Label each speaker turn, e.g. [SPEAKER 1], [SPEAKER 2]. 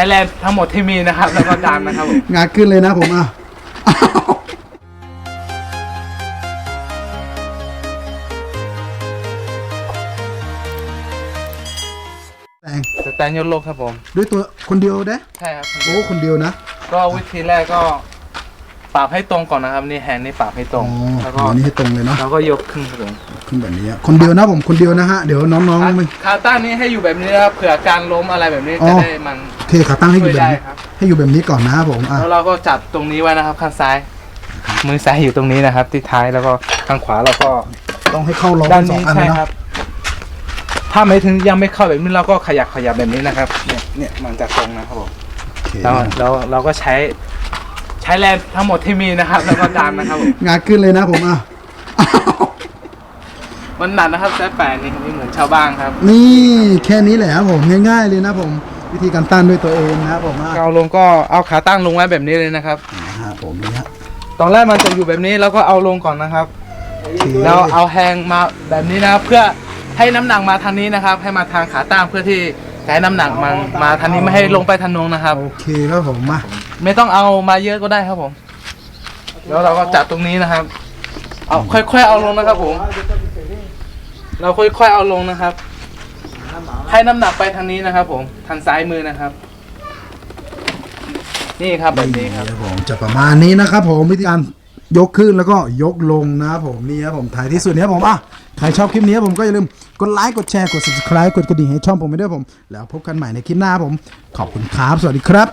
[SPEAKER 1] ช้แรงทั้งหมดที่มีนะครับ แล้วก็ดันนะครับผม
[SPEAKER 2] งานขึ้นเลยนะผมอะอ้าวแรง
[SPEAKER 1] สแตนยกโลกครับผม
[SPEAKER 2] ด้วยตัวคนเดียวได้
[SPEAKER 1] ใช่ครับ
[SPEAKER 2] โอ้คนเดียวนะ
[SPEAKER 1] ก็วิธีแรกก็ปรับให้ตรงก่อนนะครับ นี่แฮนด์นี่ปรับให้ตรง
[SPEAKER 2] อ๋อ
[SPEAKER 1] แล้วก็
[SPEAKER 2] อันนี้ให้ตรงเลยเนาะ
[SPEAKER 1] เราก็ยกขึ้นครับผม
[SPEAKER 2] ขึ้นแบบนี้อะคนเดียวนะผมคนเดียวนะฮะ เดี๋ยวน้องๆไม่
[SPEAKER 1] ขาตั้งนี้ให้อยู่แบบนี้นะครับเผื่อการล้มอะไรแบบนี้
[SPEAKER 2] อ๋อ
[SPEAKER 1] จะได้มัน
[SPEAKER 2] โอ เคขาตั้งให้อยู่แบบนี้
[SPEAKER 1] ช่วยได้ครับ
[SPEAKER 2] ให้อยู่แบบนี้ก่อนนะครับผมอะ
[SPEAKER 1] แล้วเราก็จับตรงนี้ไว้นะครับ ข้างซ้าย มือซ้ายอยู่ตรงนี้นะครับ ที่ท้ายแล้วก็ข้างขวาเราก็
[SPEAKER 2] ต้องให้เข้าล้อ
[SPEAKER 1] ด้าน
[SPEAKER 2] ทั้งสอง
[SPEAKER 1] นี้
[SPEAKER 2] อัน
[SPEAKER 1] ใช่
[SPEAKER 2] เลย
[SPEAKER 1] ค
[SPEAKER 2] นะ
[SPEAKER 1] รับถ้าไม่ถึงยังไม่เข้าแบบนี้เราก็ขยับขยับแบบนี้นะครับ เนี่ยเนี่ยมันจะตรงนะครับผม
[SPEAKER 2] โอเค
[SPEAKER 1] แล้วเราเราก็ใช้ใช้แรงทั้งหมดที่มีนะครับ แล้วก็ดันนะครับผม
[SPEAKER 2] งานขึ้นเลยนะผมอะอ้าว
[SPEAKER 1] มันหนักนะครับแซ่แปดนี่ไม่เหมือนชาวบ้านครับ
[SPEAKER 2] นี่แค่นี้แหละครับผมง่ายๆเลยนะผม วิธีการตั้งด้วยตัวเองนะครับผมอะ
[SPEAKER 1] เอาลงก็เอาขาตั้งลงไว้แบบนี้เลยนะครับ
[SPEAKER 2] นะฮะผมนี่ฮะ
[SPEAKER 1] ตอนแรกมันจะอยู่แบบนี้แล้วก็เอาลงก่อนนะครับ
[SPEAKER 2] โอเค
[SPEAKER 1] แล้วเอาแฮงมาแบบนี้นะครับ เพื่อให้น้ำหนักมาทางนี้นะครับ ให้มาทางขาตั้งเพื่อที่จะให้น้ำหนักมันมาทางนี้ไม่ให้ลงไปทางนู้นนะครับ
[SPEAKER 2] โอเคครับผมมา
[SPEAKER 1] ไม่ต้องเอามาเยอะก็ได้ครับผม แล้วเราก็จับตรงนี้นะครับ เอาค่อยๆเอาลงนะครับผม เราค่อยๆเอาลงนะครับ ให้น้ำหนักไปทางนี้นะครับ ผมทางซ้ายมือนะครับ นี่ครับแบบนี้ครับ
[SPEAKER 2] ผมจะประมาณนี้นะครับผมวิธีการยกขึ้นแล้วก็ยกลงนะครับผมนี่ครับผมถ่ายที่สุดเนี้ผมอะใครชอบคลิปนี้ผมก็อย่าลืมกดไลค์กดแชร์กด subscribe กดกระดิ่งให้ช่องผมไปด้วยผม แล้วพบกันใหม่ในคลิปหน้าผม ขอบคุณครับ สวัสดีครับ